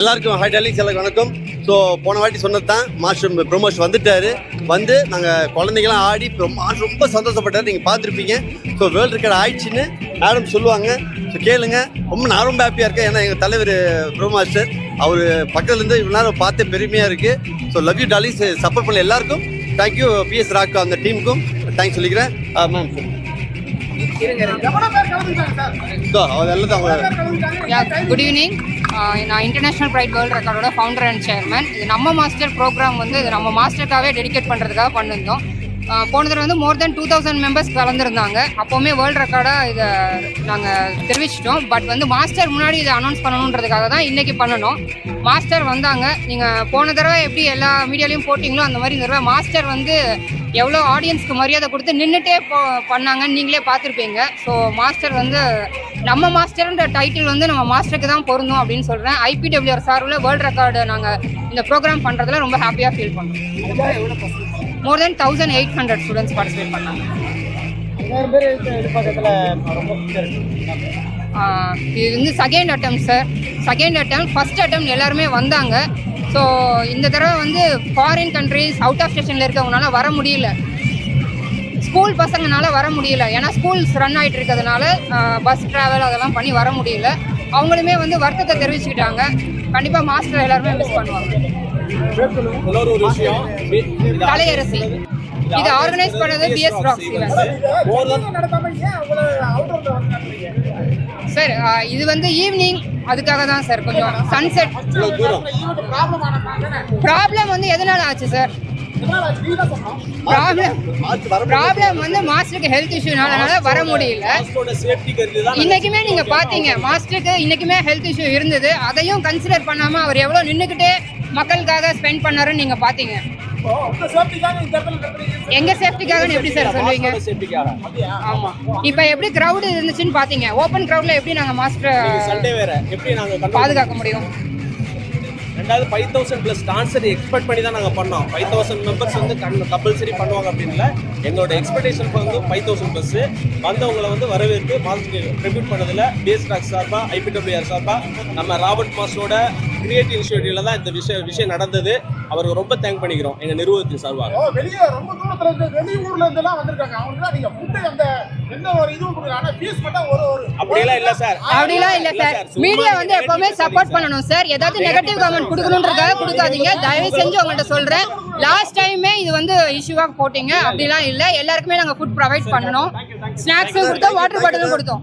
எல்லாருக்கும் hi darlings எல்லாருக்கும் வணக்கம். ஸோ போன வாட்டி சொன்னது தான் மாஸ்டர் ப்ரொமோஷன் வந்துட்டாரு. வந்து நாங்கள் குழந்தைங்களாம் ஆடி மாஸ்டர் ரொம்ப சந்தோஷப்பட்டார். நீங்கள் பார்த்துருப்பீங்க. ஸோ வேர்ல்டு ரெக்கார்ட் ஆயிடுச்சுன்னு மேடம் சொல்லுவாங்க. ஸோ கேளுங்க. ரொம்ப நான் ரொம்ப ஹாப்பியாக இருக்கேன். ஏன்னா எங்கள் தலைவர் ப்ரோமாஸ்டர் அவர் பக்கத்துலேருந்து இவ்வளோ நேரம் பார்த்து பெருமையாக இருக்குது so love you darlings support பண்ண எல்லாருக்கும். தேங்க்யூ பிஎஸ் ராக் அந்த டீமுக்கும் தேங்க்ஸ் சொல்லிக்கிறேன். மேம் குட் ஈவினிங் நான் இன்டர்நேஷனல் ப்ரைட் வேர்ல்ட் ரெக்கார்டோட ஃபவுண்டர் அண்ட் சேர்மன் இது நம்ம மாஸ்டர் ப்ரோக்ராம் வந்து இது நம்ம மாஸ்டருக்காகவே டெடிகேட் பண்ணுறதுக்காக பண்ணியிருந்தோம் போன தடவை வந்து more then two thousand members கலந்துருந்தாங்க. அப்போவுமே வேர்ல்டு ரெக்கார்டாக இதை நாங்கள் தெரிவிச்சிட்டோம். பட் வந்து மாஸ்டர் முன்னாடி இதை அனௌன்ஸ் பண்ணணுன்றதுக்காக தான் இன்றைக்கி பண்ணணும். மாஸ்டர் வந்தாங்க. நீங்கள் போன தடவை எப்படி எல்லா மீடியாலையும் போட்டிங்களோ அந்த மாதிரி இந்த தடவை மாஸ்டர் வந்து எவ்வளோ ஆடியன்ஸ்க்கு மரியாதை கொடுத்து நின்றுட்டே போ பண்ணாங்கன்னு நீங்களே பார்த்துருப்பீங்க. ஸோ மாஸ்டர் வந்து நம்ம மாஸ்டர்ன்ற டைட்டில் வந்து நம்ம மாஸ்டருக்கு தான் பொருந்தும் அப்படின்னு சொல்கிறேன் ஐபிடபிள்யூஆர் சார்பில் வேர்ல்டு ரெக்கார்டு நாங்கள் இந்த ப்ரோக்ராம் பண்ணுறதுல ரொம்ப ஹாப்பியாக ஃபீல் பண்ணுறோம் more than thousand eight hundred students participate பண்ணாங்க. இது வந்து second attempt sir second attempt first attempt எல்லாருமே வந்தாங்க. ஸோ இந்த தடவை வந்து ஃபாரின் கண்ட்ரிஸ் அவுட் ஆஃப் ஸ்டேஷனில் இருக்கவங்களால வர முடியல. ஸ்கூல் பசங்கனால வர முடியல. ஏன்னா ஸ்கூல்ஸ் ரன் ஆகிட்டு இருக்கிறதுனால பஸ் ட்ராவல் அதெல்லாம் பண்ணி வர முடியல. அவங்களுமே வந்து வருத்தத்தை தெரிவிச்சுக்கிட்டாங்க. கண்டிப்பாக மாஸ்டர் எல்லாருமே மிஸ் பண்ணுவாங்க. தலையரசி. இது ஆர்கனைஸ் பண்ணது பிஎஸ் ராக்ஸ் சார் இது வந்து ஈவினிங் அதுக்காக தான் சார் கொஞ்சம் சன்செட் ப்ராப்ளம் வந்து எதனால ஆச்சு சார்? ப்ராப்ளம் ப்ராப்ளம் வந்து மாஸ்டருக்கு ஹெல்த் இஷ்யூனால வர முடியல. மாஸ்டரோட சேஃப்டி கருதி இன்னைக்குமே நீங்க பாத்தீங்க மாஸ்டருக்கு இன்னைக்குமே ஹெல்த் இஷ்யூ இருந்தது. அதையும் கன்சிடர் பண்ணாம அவர் எவ்வளவு நின்றுக்கிட்டே மக்களுக்காக ஸ்பெண்ட் பண்ணாருன்னு நீங்க பாத்தீங்க. எங்க சேஃப்டிக்காக எப்படி சார் சொல்லுவீங்க? ஆமா இப்போ எப்படி கிரவுட் இருந்துச்சுன்னு பாத்தீங்க. ஓப்பன் கிரவுட்ல எப்படி நாங்க மாஸ்டர் சண்டே வேற. எப்படி நாங்க பாதுகாக்க முடியும்? ரெண்டாவது five thousand plus dancer expect பண்ணி தான் நாங்கள் பண்ணோம். ஃபைவ் தௌசண்ட் மெம்பர்ஸ் வந்து கம்பல்சரி பண்ணுவாங்க அப்படின்னு இல்லை. எங்களோட எக்ஸ்பெக்டேஷன் வந்து ஃபைவ் தௌசண்ட் ப்ளஸ் வந்தவங்களை வந்து வரவேற்பு மாஸ்டர் ட்ரிபியூட் பண்ணதில் பேஸ் ராக் சார்பாக ஐபிடபிள்யூஆர் சார்பாக நம்ம ராபர்ட் மாஸ்டரோட கிரியேட்டிவ் இனிஷியேட்டிவ்ல தான் இந்த விஷயம் விஷயம் நடந்தது. அவருக்கு ரொம்ப தேங்க் பண்ணிக்கிறோம் எங்கள் நிறுவனத்தின் சார்பாக. வெளியே ரொம்ப தூரத்துல இருந்து வெளி ஊர்ல இருந்து எல்லாம் வந்திருக்காங்க. அவங்க தான் நீங்க ஃபுட்டு அந்த எந்த ஒரு இதுவும் கொடுக்கல. ஆனா ஃபீஸ் மட்டும் ஒரு ஒரு அப்படியெல்லாம் இல்லை சார். அப்படிலாம் இல்ல சார். மீடியா வந்து எப்பவுமே சப்போர்ட் பண்ணணும் சார். ஏதாவது நெகட்டிவ் கமெண்ட் கொடுக்கணுன்றதுக்காக கொடுக்காதீங்க. தயவு செஞ்சு உங்கள்ட்ட சொல்றேன். லாஸ்ட் டைமே இது வந்து இஷ்யூவா போட்டீங்க. அப்படிலாம் இல்ல. எல்லாருக்குமே நாங்க ஃபுட் ப்ரொவைட் பண்ணணும் ஸ்நாக்ஸும் கொடுத்தோம் வாட்டர் பாட்டிலும் கொடுத்தோம்.